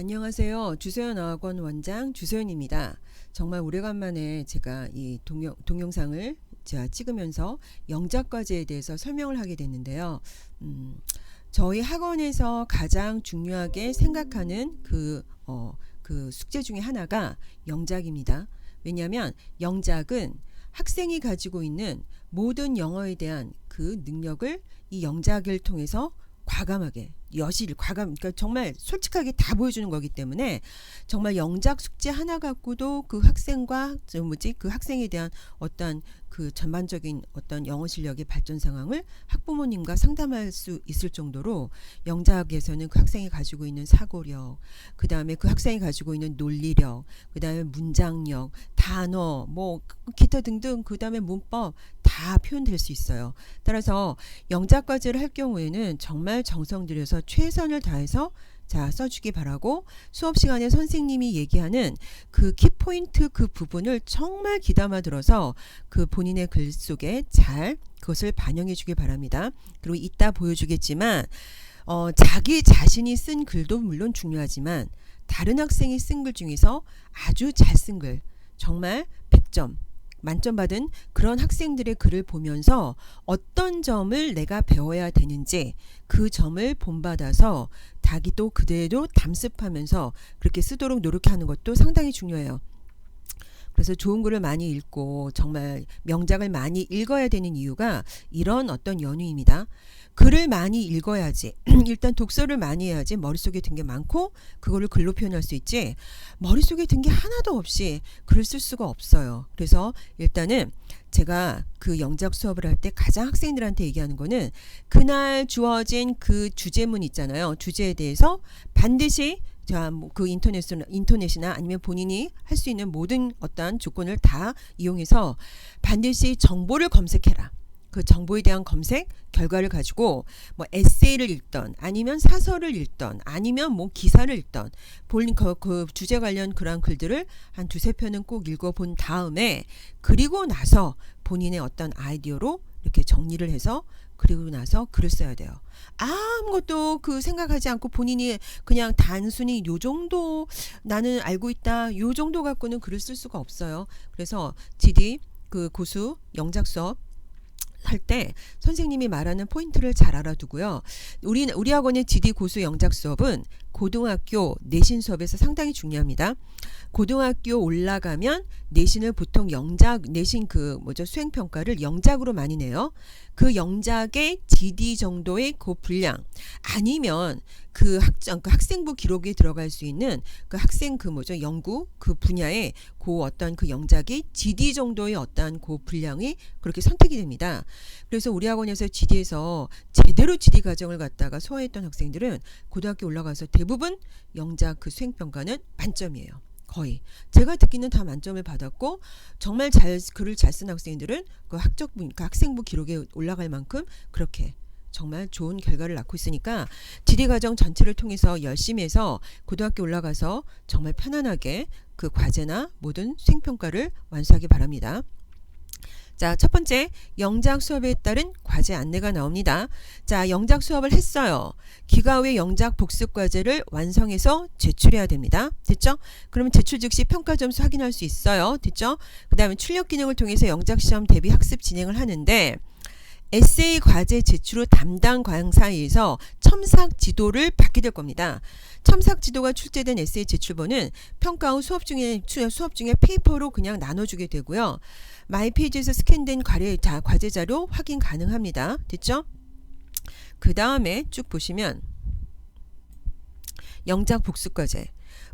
안녕하세요. 주소연 어학원 원장 주소연입니다. 정말 오래간만에 제가 이 동영, 동영상을 제가 찍으면서 영작 과제에 대해서 설명을 하게 됐는데요. 음, 저희 학원에서 가장 중요하게 생각하는 그, 어, 그 숙제 중에 하나가 영작입니다. 왜냐하면 영작은 학생이 가지고 있는 모든 영어에 대한 그 능력을 이 영작을 통해서 과감하게 여실 과감 그러니까 정말 솔직하게 다 보여주는 거기 때문에 정말 영작 숙제 하나 갖고도 그 학생과 저 뭐지 그 학생에 대한 어떤 그 전반적인 어떤 영어 실력의 발전 상황을 학부모님과 상담할 수 있을 정도로 영작에서는 그 학생이 가지고 있는 사고력, 그 다음에 그 학생이 가지고 있는 논리력, 그 다음에 문장력, 단어, 뭐 기타 등등, 그 다음에 문법 다 표현될 수 있어요. 따라서 영작 과제를 할 경우에는 정말 정성 들여서 최선을 다해서 자, 써주기 바라고 수업 시간에 선생님이 얘기하는 그 키포인트 그 부분을 정말 귀담아 들어서 그 본인의 글 속에 잘 그것을 반영해 주기 바랍니다. 그리고 이따 보여주겠지만, 어, 자기 자신이 쓴 글도 물론 중요하지만, 다른 학생이 쓴 글 중에서 아주 잘 쓴 글, 정말 100점, 만점 받은 그런 학생들의 글을 보면서 어떤 점을 내가 배워야 되는지 그 점을 본받아서 또 그대로 담습하면서 그렇게 쓰도록 노력하는 것도 상당히 중요해요. 그래서 좋은 글을 많이 읽고 정말 명작을 많이 읽어야 되는 이유가 이런 어떤 연유입니다. 글을 많이 읽어야지. 일단 독서를 많이 해야지 머릿속에 든 게 많고 그거를 글로 표현할 수 있지. 머릿속에 든 게 하나도 없이 글을 쓸 수가 없어요. 그래서 일단은 제가 그 영작 수업을 할 때 가장 학생들한테 얘기하는 거는 그날 주어진 그 주제문 있잖아요. 주제에 대해서 반드시 자, 뭐그 인터넷이나, 인터넷이나 아니면 본인이 할 수 있는 모든 어떠한 조건을 다 이용해서 반드시 정보를 검색해라. 그 정보에 대한 검색 결과를 가지고 뭐 에세이를 읽던 아니면 사설을 읽던 아니면 뭐 기사를 읽던 본인 그, 그 주제 관련 그런 글들을 한 두세 편은 꼭 읽어본 다음에 그리고 나서 본인의 어떤 아이디어로 이렇게 정리를 해서 그리고 나서 글을 써야 돼요. 아무것도 그 생각하지 않고 본인이 그냥 단순히 요 정도 나는 알고 있다. 요 정도 갖고는 글을 쓸 수가 없어요. 그래서 GD 그 고수 영작 수업 할때 선생님이 말하는 포인트를 잘 알아두고요. 우리 우리 학원의 GD 고수 영작 수업은 고등학교 내신 수업에서 상당히 중요합니다. 고등학교 올라가면 내신을 보통 영작 내신 그 뭐죠 수행 평가를 영작으로 많이 내요. 그 영작의 GD 정도의 그 분량 아니면 그 학장 그 학생부 기록에 들어갈 수 있는 그 학생 그 뭐죠 연구 그 분야의 그 어떤 그 영작이 GD 정도의 어떠한 그 분량이 그렇게 선택이 됩니다. 그래서 우리 학원에서 GD에서 제대로 GD 과정을 갖다가 소화했던 학생들은 고등학교 올라가서 대부분 영작 그 수행 평가는 만점이에요. 거의 제가 듣기는 다 만점을 받았고 정말 잘 글을 잘 쓴 학생들은 그 학적 그 학생부 기록에 올라갈 만큼 그렇게 정말 좋은 결과를 낳고 있으니까 지리 과정 전체를 통해서 열심히 해서 고등학교 올라가서 정말 편안하게 그 과제나 모든 수행평가를 완수하기 바랍니다. 자, 첫 번째, 영작 수업에 따른 과제 안내가 나옵니다. 자, 영작 수업을 했어요. 기가 후에 영작 복습 과제를 완성해서 제출해야 됩니다. 됐죠? 그러면 제출 즉시 평가 점수 확인할 수 있어요. 됐죠? 그 다음에 출력 기능을 통해서 영작 시험 대비 학습 진행을 하는데, 에세이 과제 제출 후 담당 강사에서 첨삭 지도를 받게 될 겁니다. 첨삭 지도가 출제된 에세이 제출본은 평가 후 수업 중에 수업 중에 페이퍼로 그냥 나눠주게 되고요. 마이페이지에서 스캔된 과제, 자료 확인 가능합니다. 됐죠? 그 다음에 쭉 보시면 영작 복습 과제.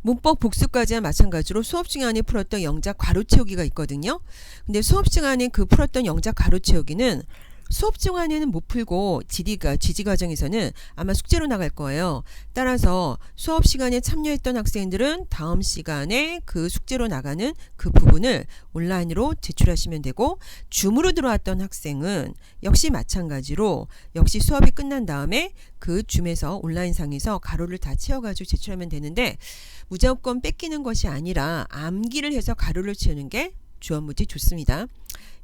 문법 복습 과제와 마찬가지로 수업 시간에 풀었던 영작 괄호 채우기가 있거든요. 근데 수업 시간에 그 풀었던 영작 괄호 채우기는 수업 중간에는 못 풀고 지디가 지지 과정에서는 아마 숙제로 나갈 거예요. 따라서 수업 시간에 참여했던 학생들은 다음 시간에 그 숙제로 나가는 그 부분을 온라인으로 제출하시면 되고 줌으로 들어왔던 학생은 역시 마찬가지로 역시 수업이 끝난 다음에 그 줌에서 온라인상에서 가로를 다 채워가지고 제출하면 되는데 무조건 뺏기는 것이 아니라 암기를 해서 가로를 채우는 게 주어무지 좋습니다.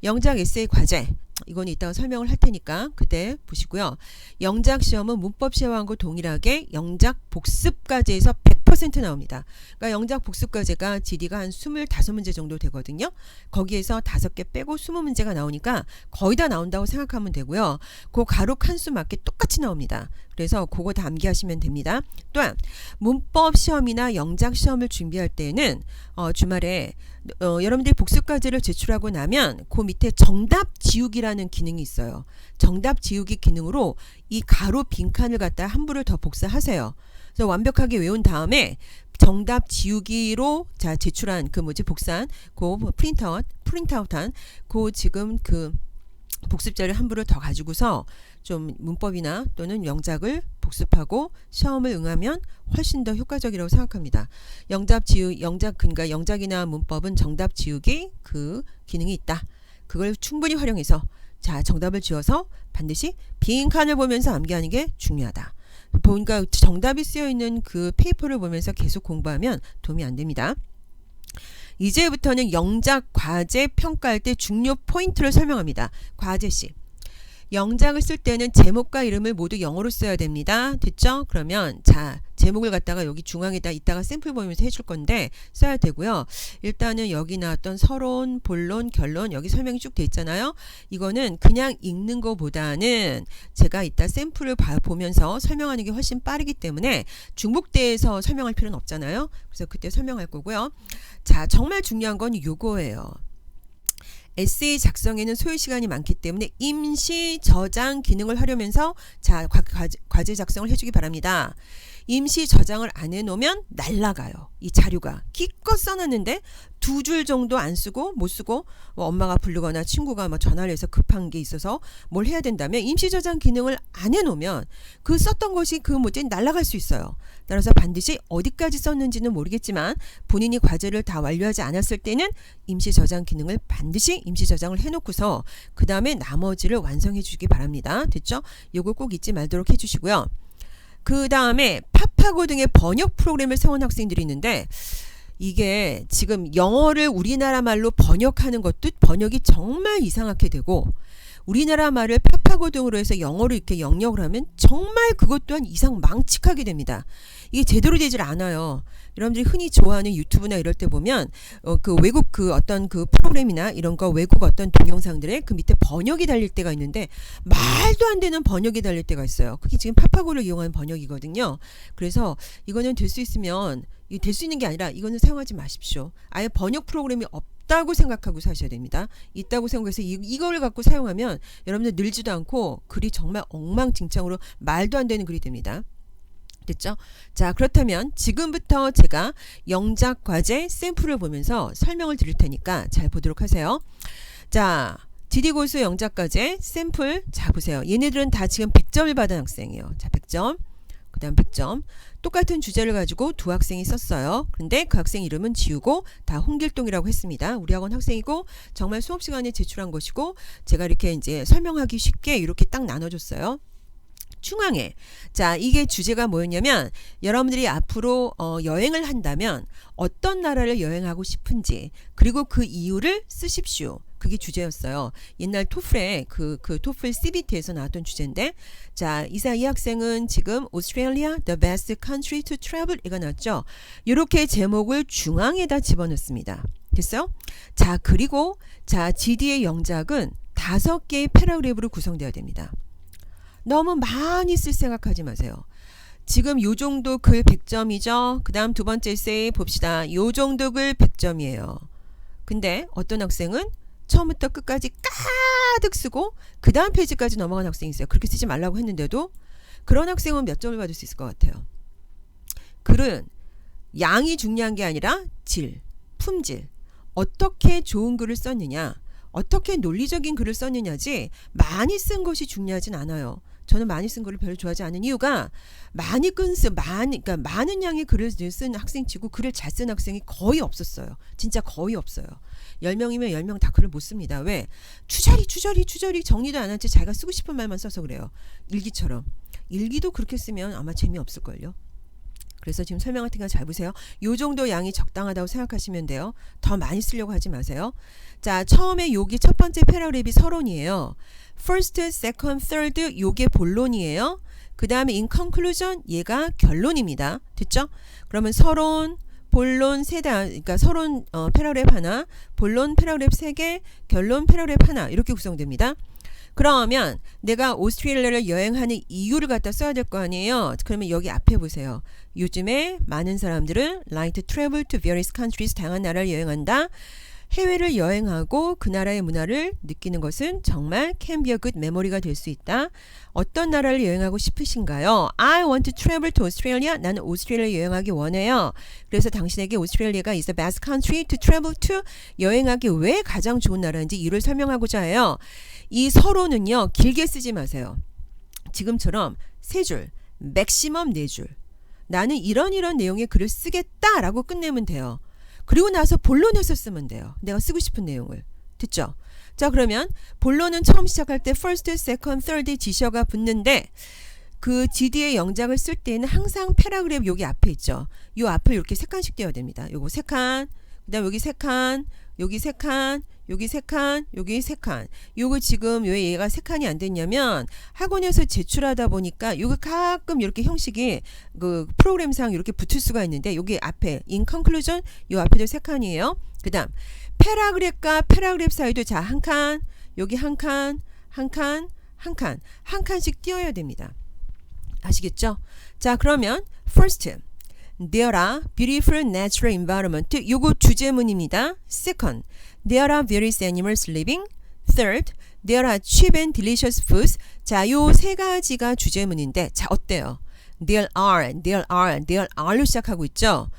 영작 에세이 과제 이거는 이따가 설명을 할 테니까 그때 보시고요. 영작 시험은 문법 시험하고 동일하게 영작 복습과제에서 100% 나옵니다. 그러니까 영작 복습과제가 지리가 한 25문제 정도 되거든요. 거기에서 5개 빼고 20문제가 나오니까 거의 다 나온다고 생각하면 되고요. 그 가로 칸수 맞게 똑같이 나옵니다. 그래서 그거 다 암기하시면 됩니다. 또한 문법 시험이나 영작 시험을 준비할 때는 어, 주말에 어, 여러분들이 복습과제를 제출하고 나면 그 밑에 정답 지우기 라는 기능이 있어요. 정답 지우기 기능으로 이 가로 빈칸을 갖다 한 부를 더 복사하세요. 그래서 완벽하게 외운 다음에 정답 지우기로 자 제출한 그 뭐지 복사한 그 프린트아웃 프린트아웃한 그 지금 그 복습자를 한 부를 더 가지고서 좀 문법이나 또는 영작을 복습하고 시험을 응하면 훨씬 더 효과적이라고 생각합니다. 영작 지우 영작 그러니까 영작이나 문법은 정답 지우기 그 기능이 있다. 그걸 충분히 활용해서 자 정답을 지어서 반드시 빈 칸을 보면서 암기하는 게 중요하다. 보니까 정답이 쓰여 있는 그 페이퍼를 보면서 계속 공부하면 도움이 안 됩니다. 이제부터는 영작 과제 평가할 때 중요 포인트를 설명합니다. 과제시. 영작을 쓸 때는 제목과 이름을 모두 영어로 써야 됩니다. 됐죠? 그러면 자 제목을 갖다가 여기 중앙에다 이따가 샘플 보면서 해줄 건데 써야 되고요. 일단은 여기 나왔던 서론, 본론, 결론 여기 설명이 쭉 돼 있잖아요. 이거는 그냥 읽는 것보다는 제가 이따 샘플을 봐, 보면서 설명하는 게 훨씬 빠르기 때문에 중복돼서 설명할 필요는 없잖아요. 그래서 그때 설명할 거고요. 자 정말 중요한 건 요거예요. 에세이 작성에는 소요 시간이 많기 때문에 임시 저장 기능을 하려면서 자 과제 작성을 해주기 바랍니다. 임시 저장을 안 해놓으면 날라가요. 이 자료가 기껏 써놨는데 두 줄 정도 안 쓰고 못 쓰고 뭐 엄마가 부르거나 친구가 뭐 전화를 해서 급한 게 있어서 뭘 해야 된다면 임시 저장 기능을 안 해놓으면 그 썼던 것이 그 뭐지 날라갈 수 있어요. 따라서 반드시 어디까지 썼는지는 모르겠지만 본인이 과제를 다 완료하지 않았을 때는 임시 저장 기능을 반드시 임시 저장을 해놓고서 그 다음에 나머지를 완성해 주기 바랍니다. 됐죠? 요걸 꼭 잊지 말도록 해주시고요. 그 다음에 파파고 등의 번역 프로그램을 세운 학생들이 있는데 이게 지금 영어를 우리나라 말로 번역하는 것도 번역이 정말 이상하게 되고 우리나라 말을 파파고 등으로 해서 영어로 이렇게 영역을 하면 정말 그것 또한 이상 망측하게 됩니다. 이게 제대로 되질 않아요. 여러분들이 흔히 좋아하는 유튜브나 이럴 때 보면 어, 그 외국 그 어떤 그 프로그램이나 이런 거 외국 어떤 동영상들의 그 밑에 번역이 달릴 때가 있는데 말도 안 되는 번역이 달릴 때가 있어요. 그게 지금 파파고를 이용한 번역이거든요. 그래서 이거는 될 수 있으면 될 수 있는 게 아니라 이거는 사용하지 마십시오. 아예 번역 프로그램이 없 있다고 생각하고 사셔야 됩니다. 있다고 생각해서 이, 이걸 갖고 사용하면 여러분들 늘지도 않고 글이 정말 엉망진창으로 말도 안 되는 글이 됩니다. 됐죠? 자, 그렇다면 지금부터 제가 영작 과제 샘플을 보면서 설명을 드릴 테니까 잘 보도록 하세요. 자, 디디고수 영작 과제 샘플 자 보세요. 얘네들은 다 지금 100점을 받은 학생이에요. 자, 100점. 그 다음 100점. 똑같은 주제를 가지고 두 학생이 썼어요. 그런데 그 학생 이름은 지우고 다 홍길동이라고 했습니다. 우리 학원 학생이고 정말 수업 시간에 제출한 것이고 제가 이렇게 이제 설명하기 쉽게 이렇게 딱 나눠줬어요. 중앙에 자 이게 주제가 뭐였냐면 여러분들이 앞으로 어, 여행을 한다면 어떤 나라를 여행하고 싶은지 그리고 그 이유를 쓰십시오. 그게 주제였어요. 옛날 토플에 그, 그 토플 CBT에서 나왔던 주제인데 자 이사 이 학생은 지금 Australia the best country to travel 이가 나왔죠. 이렇게 제목을 중앙에다 집어넣습니다. 됐어요? 자 그리고 자 GD의 영작은 다섯 개의 패러그래프로 구성되어야 됩니다. 너무 많이 쓸 생각하지 마세요. 지금 요 정도 글 100점이죠. 그 다음 두 번째 에세이 봅시다. 요 정도 글 100점이에요. 근데 어떤 학생은 처음부터 끝까지 가득 쓰고 그 다음 페이지까지 넘어간 학생이 있어요. 그렇게 쓰지 말라고 했는데도 그런 학생은 몇 점을 받을 수 있을 것 같아요. 글은 양이 중요한 게 아니라 질, 품질. 어떻게 좋은 글을 썼느냐, 어떻게 논리적인 글을 썼느냐지 많이 쓴 것이 중요하진 않아요. 저는 많이 쓴 글을 별로 좋아하지 않는 이유가 많이 끈스 많이 그러니까 많은 양의 글을 쓴 학생치고 글을 잘 쓴 학생이 거의 없었어요. 진짜 거의 없어요. 10명이면 10명 다 글을 못 씁니다. 왜? 추자리 추자리 추자리 정리도 안 한 채 자기가 쓰고 싶은 말만 써서 그래요. 일기처럼. 일기도 그렇게 쓰면 아마 재미없을걸요. 그래서 지금 설명할 테니까 잘 보세요. 요 정도 양이 적당하다고 생각하시면 돼요. 더 많이 쓰려고 하지 마세요. 자, 처음에 여기 첫 번째 패러그랩이 서론이에요. first, second, third 요게 본론이에요. 그 다음에 in conclusion 얘가 결론입니다. 됐죠? 그러면 서론, 본론 세 단, 그러니까 서론 어, 패러그랩 하나, 본론 패러그랩 세 개, 결론 패러그랩 하나 이렇게 구성됩니다. 그러면 내가 오스트레일리아를 여행하는 이유를 갖다 써야 될 거 아니에요. 그러면 여기 앞에 보세요. 요즘에 많은 사람들은 like to travel to various countries 다양한 나라를 여행한다. 해외를 여행하고 그 나라의 문화를 느끼는 것은 정말 can be a good memory가 될 수 있다. 어떤 나라를 여행하고 싶으신가요? I want to travel to Australia. 나는 오스트레일리아 여행하기 원해요. 그래서 당신에게 오스트레일리아가 is the best country to travel to. 여행하기 왜 가장 좋은 나라인지 이유를 설명하고자 해요. 이 서로는요. 길게 쓰지 마세요. 지금처럼 세 줄, 맥시멈 네 줄. 나는 이런 이런 내용의 글을 쓰겠다라고 끝내면 돼요. 그리고 나서 본론에서 쓰면 돼요. 내가 쓰고 싶은 내용을. 듣죠? 자, 그러면 본론은 처음 시작할 때 first, second, third 지셔가 붙는데 그 GD의 영작을 쓸 때는 항상 패러그랩 여기 앞에 있죠. 요 앞을 이렇게 세 칸씩 떼어야 됩니다. 요거 세 칸, 그다음 여기 세 칸, 여기 세 칸, 여기 세 칸, 여기 세 칸. 요거 지금 왜 얘가 세 칸이 안 됐냐면 학원에서 제출하다 보니까 요거 가끔 이렇게 형식이 그 프로그램상 이렇게 붙을 수가 있는데 여기 앞에 in conclusion 요 앞에도 세 칸이에요. 그다음 패라그랩과 패라그랩 사이도 자 한 칸, 여기 한 칸, 한 칸, 한 칸, 한 칸씩 띄어야 됩니다. 아시겠죠? 자, 그러면 first There are beautiful natural environment. 요거 주제문입니다. Second, there are various animals living. Third, there are cheap and delicious foods. 자, 요 세 가지가 주제문인데, 자, 어때요? There are, there are, there are로 시작하고 있죠?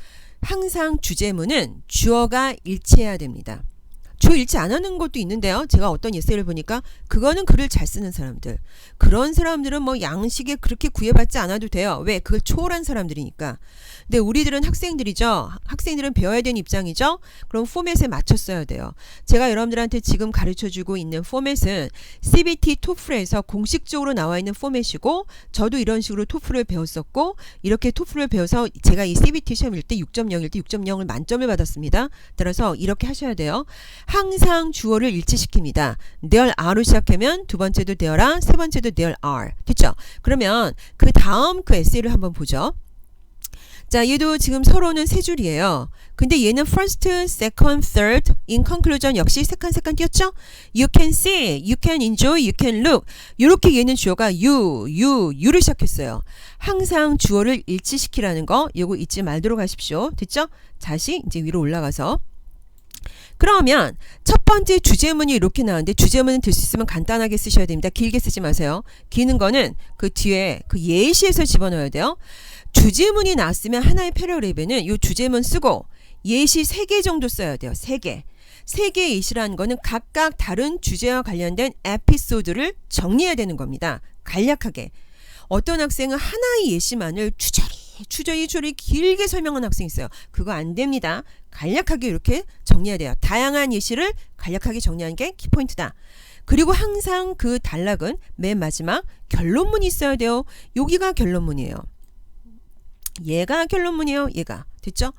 항상 주제문은 주어가 일치해야 됩니다. 주어 일치 안 하는 것도 있는데요. 제가 어떤 예세를 보니까 그거는 글을 잘 쓰는 사람들. 그런 사람들은 뭐 양식에 그렇게 구애받지 않아도 돼요. 왜? 그걸 초월한 사람들이니까. 근데 우리들은 학생들이죠. 학생들은 배워야 되는 입장이죠. 그럼 포맷에 맞췄어야 돼요. 제가 여러분들한테 지금 가르쳐 주고 있는 포맷은 CBT 토플에서 공식적으로 나와 있는 포맷이고 저도 이런 식으로 토플을 배웠었고 이렇게 토플을 배워서 제가 이 CBT 시험일 때 6.0일 때 6.0을 만점을 받았습니다. 따라서 이렇게 하셔야 돼요. 항상 주어를 일치시킵니다. there are로 시작하면 두 번째도 there라 세 번째도 there are. 됐죠? 그러면 그 다음 그 에세이를 한번 보죠. 자, 얘도 지금 서로는 세 줄이에요. 근데 얘는 first, second, third, in conclusion 역시 세칸 세칸 띄었죠? You can see, you can enjoy, you can look. 이렇게 얘는 주어가 you, you, you를 시작했어요. 항상 주어를 일치시키라는 거 요거 잊지 말도록 하십시오. 됐죠? 다시 이제 위로 올라가서 그러면 첫 번째 주제문이 이렇게 나왔는데 주제문은 들 수 있으면 간단하게 쓰셔야 됩니다. 길게 쓰지 마세요. 기는 거는 그 뒤에 그 예시에서 집어넣어야 돼요. 주제문이 나왔으면 하나의 패러그랩에는 이 주제문 쓰고 예시 3개 정도 써야 돼요. 3개. 3개의 예시라는 거는 각각 다른 주제와 관련된 에피소드를 정리해야 되는 겁니다. 간략하게. 어떤 학생은 하나의 예시만을 추저리 추저리 추저리 길게 설명하는 학생이 있어요. 그거 안 됩니다. 간략하게 이렇게 정리해야 돼요. 다양한 예시를 간략하게 정리하는 게 키포인트다. 그리고 항상 그 단락은 맨 마지막 결론문이 있어야 돼요. 여기가 결론문이에요. 얘가 결론문이에요. 얘가. 됐죠?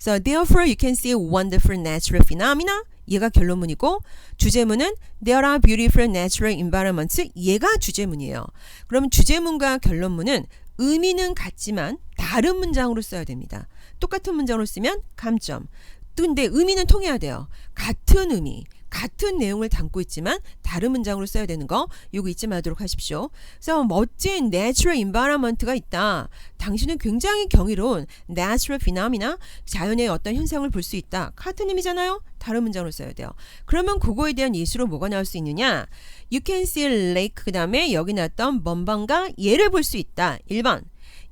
So therefore you can see wonderful natural phenomena. 얘가 결론문이고 주제문은 there are beautiful natural environments. 얘가 주제문이에요. 그럼 주제문과 결론문은 의미는 같지만 다른 문장으로 써야 됩니다. 똑같은 문장으로 쓰면 감점. 근데 의미는 통해야 돼요. 같은 의미, 같은 내용을 담고 있지만 다른 문장으로 써야 되는 거 요거 잊지 말도록 하십시오. 그래서 멋진 natural environment가 있다. 당신은 굉장히 경이로운 natural phenomena 자연의 어떤 현상을 볼 수 있다. 같은 의미잖아요. 다른 문장으로 써야 돼요. 그러면 그거에 대한 예시로 뭐가 나올 수 있느냐? You can see lake 그 다음에 여기 나왔던 먼방과 얘를 볼 수 있다. 1번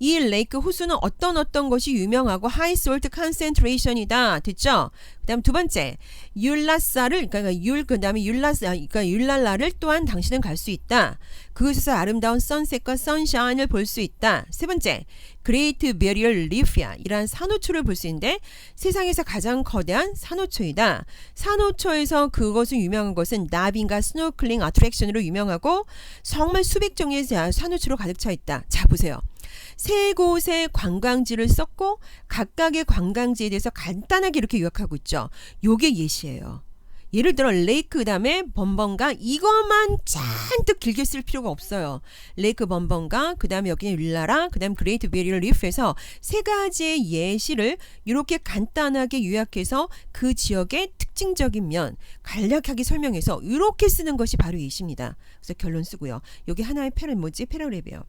이 레이크 호수는 어떤 어떤 것이 유명하고 하이 솔트 컨센트레이션이다. 됐죠? 그다음 두 번째 율라사를 그러니까 율 그다음에 율라사 그러니까 율랄라를 또한 당신은 갈 수 있다. 그곳에서 아름다운 선셋과 선샤인을 볼 수 있다. 세 번째 그레이트 베리얼 리프야 이란 산호초를 볼 수 있는데 세상에서 가장 거대한 산호초이다. 산호초에서 그것은 유명한 것은 나빙과 스노클링 어트랙션으로 유명하고 정말 수백 종의 산호초로 가득 차 있다. 자 보세요. 세 곳의 관광지를 썼고 각각의 관광지에 대해서 간단하게 이렇게 요약하고 있죠. 요게 예시예요. 예를 들어 레이크 그다음에 범번가 이것만 잔뜩 길게 쓸 필요가 없어요. 레이크 범번가 그다음에 여기는 윌라라 그다음 그레이트 베리얼 리프에서 세 가지의 예시를 이렇게 간단하게 요약해서 그 지역의 특징적인 면 간략하게 설명해서 이렇게 쓰는 것이 바로 예시입니다. 그래서 결론 쓰고요. 여기 하나의 패럴 뭐지? 패러랩이에요.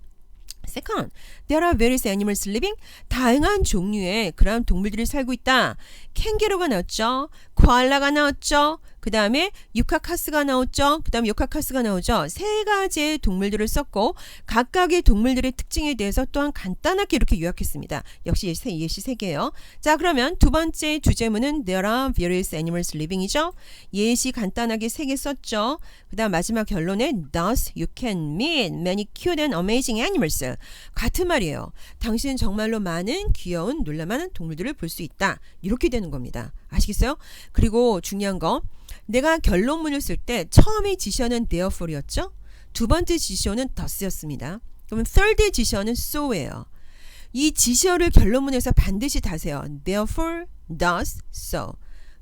Second, there are various animals living. 다양한 종류의 그런 동물들이 살고 있다. 캥거루가 나왔죠. 코알라가 나왔죠. 그 다음에 유카카스가 나왔죠. 그 다음에 요카카스가 나오죠. 세 가지의 동물들을 썼고 각각의 동물들의 특징에 대해서 또한 간단하게 이렇게 요약했습니다. 역시 예시, 예시 세 개예요. 자 그러면 두 번째 주제문은 There are various animals living이죠. 예시 간단하게 세 개 썼죠. 그 다음 마지막 결론에 Thus you can meet many cute and amazing animals. 같은 말이에요. 당신은 정말로 많은 귀여운 놀라많은 동물들을 볼 수 있다. 이렇게 되는 겁니다. 아시겠어요? 그리고 중요한 거 내가 결론문을 쓸 때 처음에 지셔는 therefore였죠. 두 번째 지셔는 thus였습니다. 그러면 third 지셔는 so예요. 이 지셔를 결론문에서 반드시 다세요. therefore, thus, so.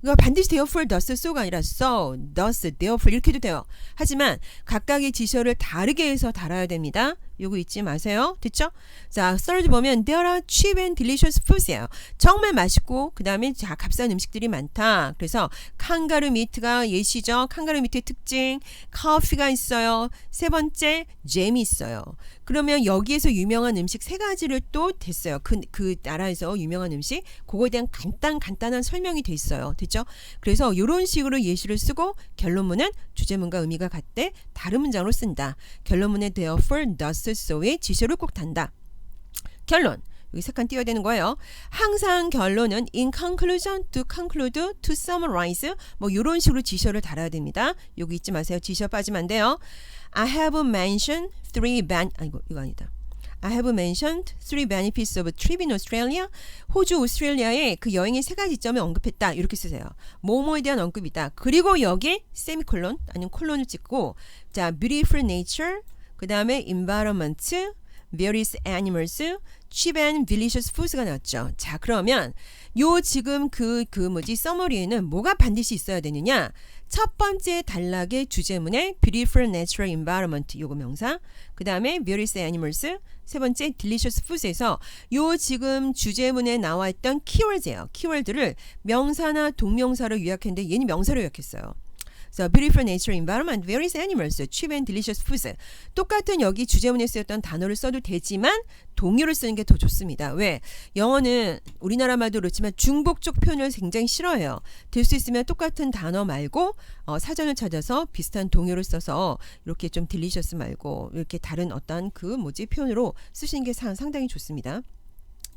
그러니까 반드시 therefore, thus, so가 아니라 so, thus, therefore 이렇게 도 돼요. 하지만 각각의 지셔를 다르게 해서 달아야 됩니다. 요거 잊지 마세요. 됐죠? 자, third 보면 there are cheap and delicious foods예요. 정말 맛있고 그다음에 자 값싼 음식들이 많다. 그래서 칸가루 미트가 예시죠. 칸가루 미트의 특징, 커피가 있어요. 세 번째 잼이 있어요. 그러면 여기에서 유명한 음식 세 가지를 또 됐어요. 그, 그 나라에서 유명한 음식 그거에 대한 간단 간단한 설명이 돼 있어요. 됐죠? 그래서 이런 식으로 예시를 쓰고 결론문은 주제문과 의미가 같대 다른 문장으로 쓴다. 결론문에 therefore, so의 지시를 꼭 단다. 결론. 여기 세칸 띄워야 되는 거예요. 항상 결론은 in conclusion, to conclude, to summarize 뭐 이런 식으로 지셔를 달아야 됩니다. 여기 잊지 마세요. 지셔 빠지면 안 돼요. I have mentioned three ben 아이고 이거 아니다. I have mentioned three benefits of a trip in Australia. 호주 오스트레일리아의 그 여행의 세 가지 점을 언급했다. 이렇게 쓰세요. 뭐뭐에 대한 언급이다. 그리고 여기 세미콜론 아니면 콜론을 찍고 자 beautiful nature 그 다음에 environment various animals, cheap and delicious foods가 나왔죠. 자, 그러면 요 지금 그, 그 뭐지, 서머리에는 뭐가 반드시 있어야 되느냐? 첫 번째 단락의 주제문에 beautiful natural environment 요거 명사, 그 다음에 various animals, 세 번째 delicious foods에서 요 지금 주제문에 나와 있던 키워드예요. 키워드를 명사나 동명사로 요약했는데 얘는 명사로 요약했어요. So beautiful nature environment, various animals, cheap and delicious foods. 똑같은 여기 주제문에 쓰였던 단어를 써도 되지만 동요를 쓰는 게 더 좋습니다. 왜? 영어는 우리나라 말도 그렇지만 중복 쪽 표현을 굉장히 싫어해요. 될 수 있으면 똑같은 단어 말고 어, 사전을 찾아서 비슷한 동요를 써서 이렇게 좀 delicious 말고 이렇게 다른 어떤 그 뭐지 표현으로 쓰시는 게 상당히 좋습니다.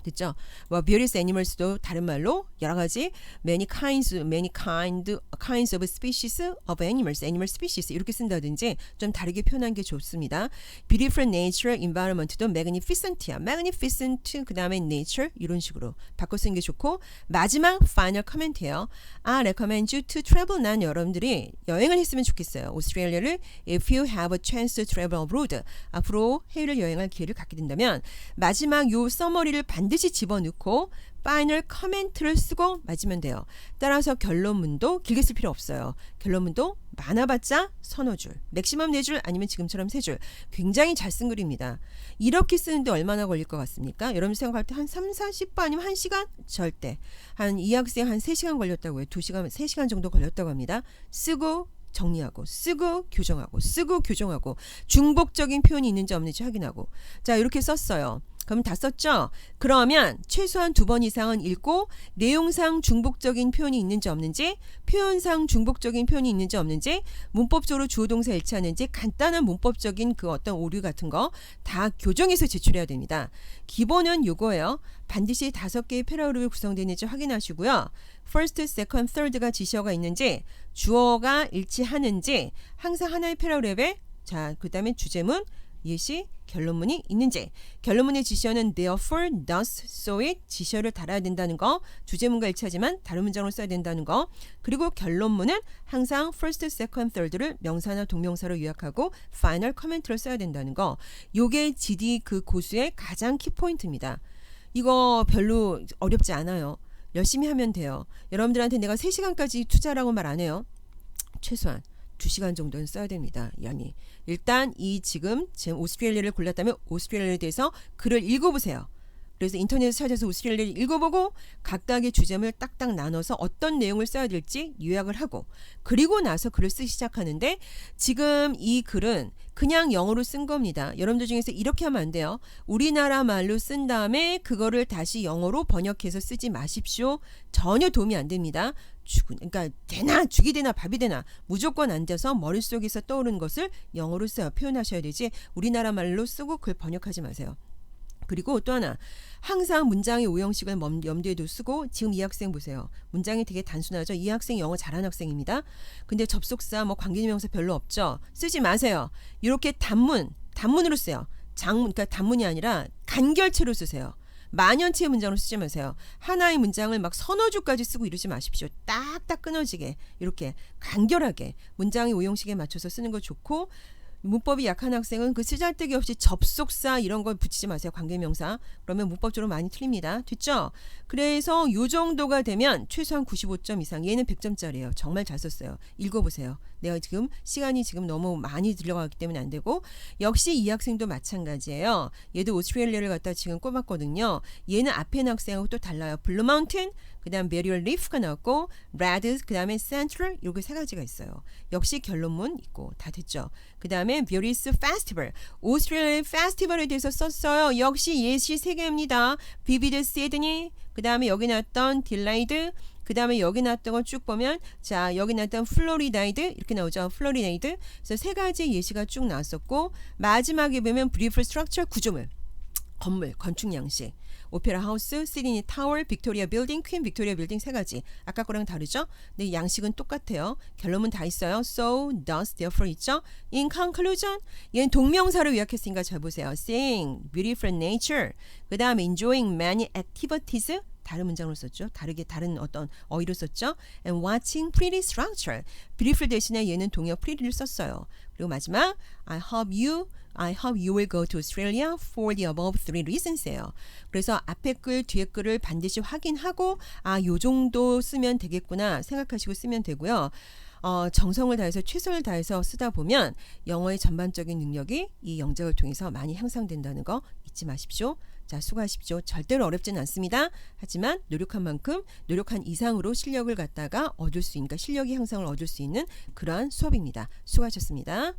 됐죠? 뭐 various animals도 다른 말로 여러 가지 many kinds, many kind, kinds of species of animals, animal species 이렇게 쓴다든지 좀 다르게 표현한 게 좋습니다. beautiful nature, environment도 magnificent야, magnificent 그 다음에 nature 이런 식으로 바꿔 쓰는 게 좋고 마지막 final comment예요. I recommend you to travel. 난 여러분들이 여행을 했으면 좋겠어요. 오스트레일리아를 if you have a chance to travel abroad 앞으로 해외를 여행할 기회를 갖게 된다면 마지막 요 서머리를 반드시 반드시 집어넣고 파이널 커멘트를 쓰고 맞으면 돼요. 따라서 결론문도 길게 쓸 필요 없어요. 결론문도 많아봤자 서너 줄, 맥시멈 네 줄 아니면 지금처럼 세 줄. 굉장히 잘 쓴 글입니다. 이렇게 쓰는데 얼마나 걸릴 것 같습니까? 여러분 생각할 때 한 3, 40분 아니면 1시간? 절대. 한 이 학생 한 3시간 걸렸다고 해요. 2시간, 3시간 정도 걸렸다고 합니다. 쓰고 정리하고 쓰고 교정하고 쓰고 교정하고 중복적인 표현이 있는지 없는지 확인하고 자 이렇게 썼어요. 그럼 다 썼죠? 그러면 최소한 두 번 이상은 읽고 내용상 중복적인 표현이 있는지 없는지 표현상 중복적인 표현이 있는지 없는지 문법적으로 주어 동사 일치하는지 간단한 문법적인 그 어떤 오류 같은 거 다 교정해서 제출해야 됩니다. 기본은 요거예요. 반드시 다섯 개의 패러그램이 구성되는지 확인하시고요. first, second, third가 지시어가 있는지 주어가 일치하는지 항상 하나의 패러그램에 자, 그다음에 주제문 예시 결론문이 있는지. 결론문의 지시어는 therefore, thus, so it 지시어를 달아야 된다는 거 주제문과 일치하지만 다른 문장으로 써야 된다는 거. 그리고 결론문은 항상 first, second, third를 명사나 동명사로 요약하고 final comment를 써야 된다는 거. 요게 GD 그 고수의 가장 키포인트입니다. 이거 별로 어렵지 않아요. 열심히 하면 돼요. 여러분들한테 내가 3시간까지 투자라고 말 안 해요. 최소한 2시간 정도는 써야 됩니다. 양이. 일단 이 지금 지금 오스트레일리아를 골랐다면 오스트레일리아에 대해서 글을 읽어보세요. 그래서 인터넷에 찾아서 오스트레일리아를 읽어보고 각각의 주제를 딱딱 나눠서 어떤 내용을 써야 될지 요약을 하고 그리고 나서 글을 쓰기 시작하는데 지금 이 글은 그냥 영어로 쓴 겁니다. 여러분들 중에서 이렇게 하면 안 돼요. 우리나라 말로 쓴 다음에 그거를 다시 영어로 번역해서 쓰지 마십시오. 전혀 도움이 안 됩니다. 죽은 그러니까 되나 죽이 되나 밥이 되나 무조건 앉아서 머릿속에서 떠오르는 것을 영어로 써요. 표현하셔야 되지 우리나라 말로 쓰고 그걸 번역하지 마세요. 그리고 또 하나 항상 문장의 오형식을 먼- 염두에 두 쓰고 지금 이 학생 보세요. 문장이 되게 단순하죠. 이 학생 영어 잘하는 학생입니다. 근데 접속사 뭐 관계명사 별로 없죠. 쓰지 마세요. 이렇게 단문 단문으로 쓰요. 장 그러니까 단문이 아니라 간결체로 쓰세요. 만연체의 문장으로 쓰지 마세요. 하나의 문장을 막 서너 줄까지 쓰고 이러지 마십시오. 딱딱 끊어지게 이렇게 간결하게 문장의 오형식에 맞춰서 쓰는 거 좋고 문법이 약한 학생은 그 쓰잘데기 없이 접속사 이런 거 붙이지 마세요. 관계명사. 그러면 문법적으로 많이 틀립니다. 됐죠? 그래서 요 정도가 되면 최소한 95점 이상. 얘는 100점짜리예요. 정말 잘 썼어요. 읽어보세요. 내가 지금 시간이 지금 너무 많이 들려가기 때문에 안 되고 역시 이 학생도 마찬가지예요. 얘도 오스트레일리아를 갖다 지금 꼽았거든요. 얘는 앞에 학생하고 또 달라요. 블루 마운틴 그다음 베리얼 리프가 나왔고 레드 그다음에 센트럴 이렇게 세 가지가 있어요. 역시 결론문 있고 다 됐죠. 그다음에 베리스 페스티벌 오스트레일리아 페스티벌에 대해서 썼어요. 역시 예시 세 개입니다. 비비드 시드니 그다음에 여기 나왔던 딜라이드 그 다음에 여기 나왔던 거쭉 보면 자 여기 나왔던 플로리다이드 이렇게 나오죠 플로리다이드 그래서 세 가지 예시가 쭉 나왔었고 마지막에 보면 브리프 스트럭처 구조물 건물 건축 양식 오페라 하우스, 시드니 타워, 빅토리아 빌딩, 퀸 빅토리아 빌딩 세 가지. 아까 거랑 다르죠? 근데 양식은 똑같아요. 결론은 다 있어요. So, thus, therefore 있죠? In conclusion, 얘는 동명사로 요약했으니까 잘 보세요. Seeing beautiful nature. 그 다음에 enjoying many activities. 다른 문장으로 썼죠. 다르게 다른 어떤 어휘로 썼죠. And watching pretty structure. beautiful 대신에 얘는 동역 pretty를 썼어요. 그리고 마지막 I hope you I hope you will go to Australia for the above three reasons예요. 그래서 앞에 글, 뒤에 글을 반드시 확인하고 아, 요 정도 쓰면 되겠구나 생각하시고 쓰면 되고요. 어, 정성을 다해서 최선을 다해서 쓰다 보면 영어의 전반적인 능력이 이 영작을 통해서 많이 향상된다는 거 잊지 마십시오. 자, 수고하십시오. 절대로 어렵진 않습니다. 하지만 노력한 만큼 노력한 이상으로 실력을 갖다가 얻을 수 있는, 그러니까 실력의 향상을 얻을 수 있는 그러한 수업입니다. 수고하셨습니다.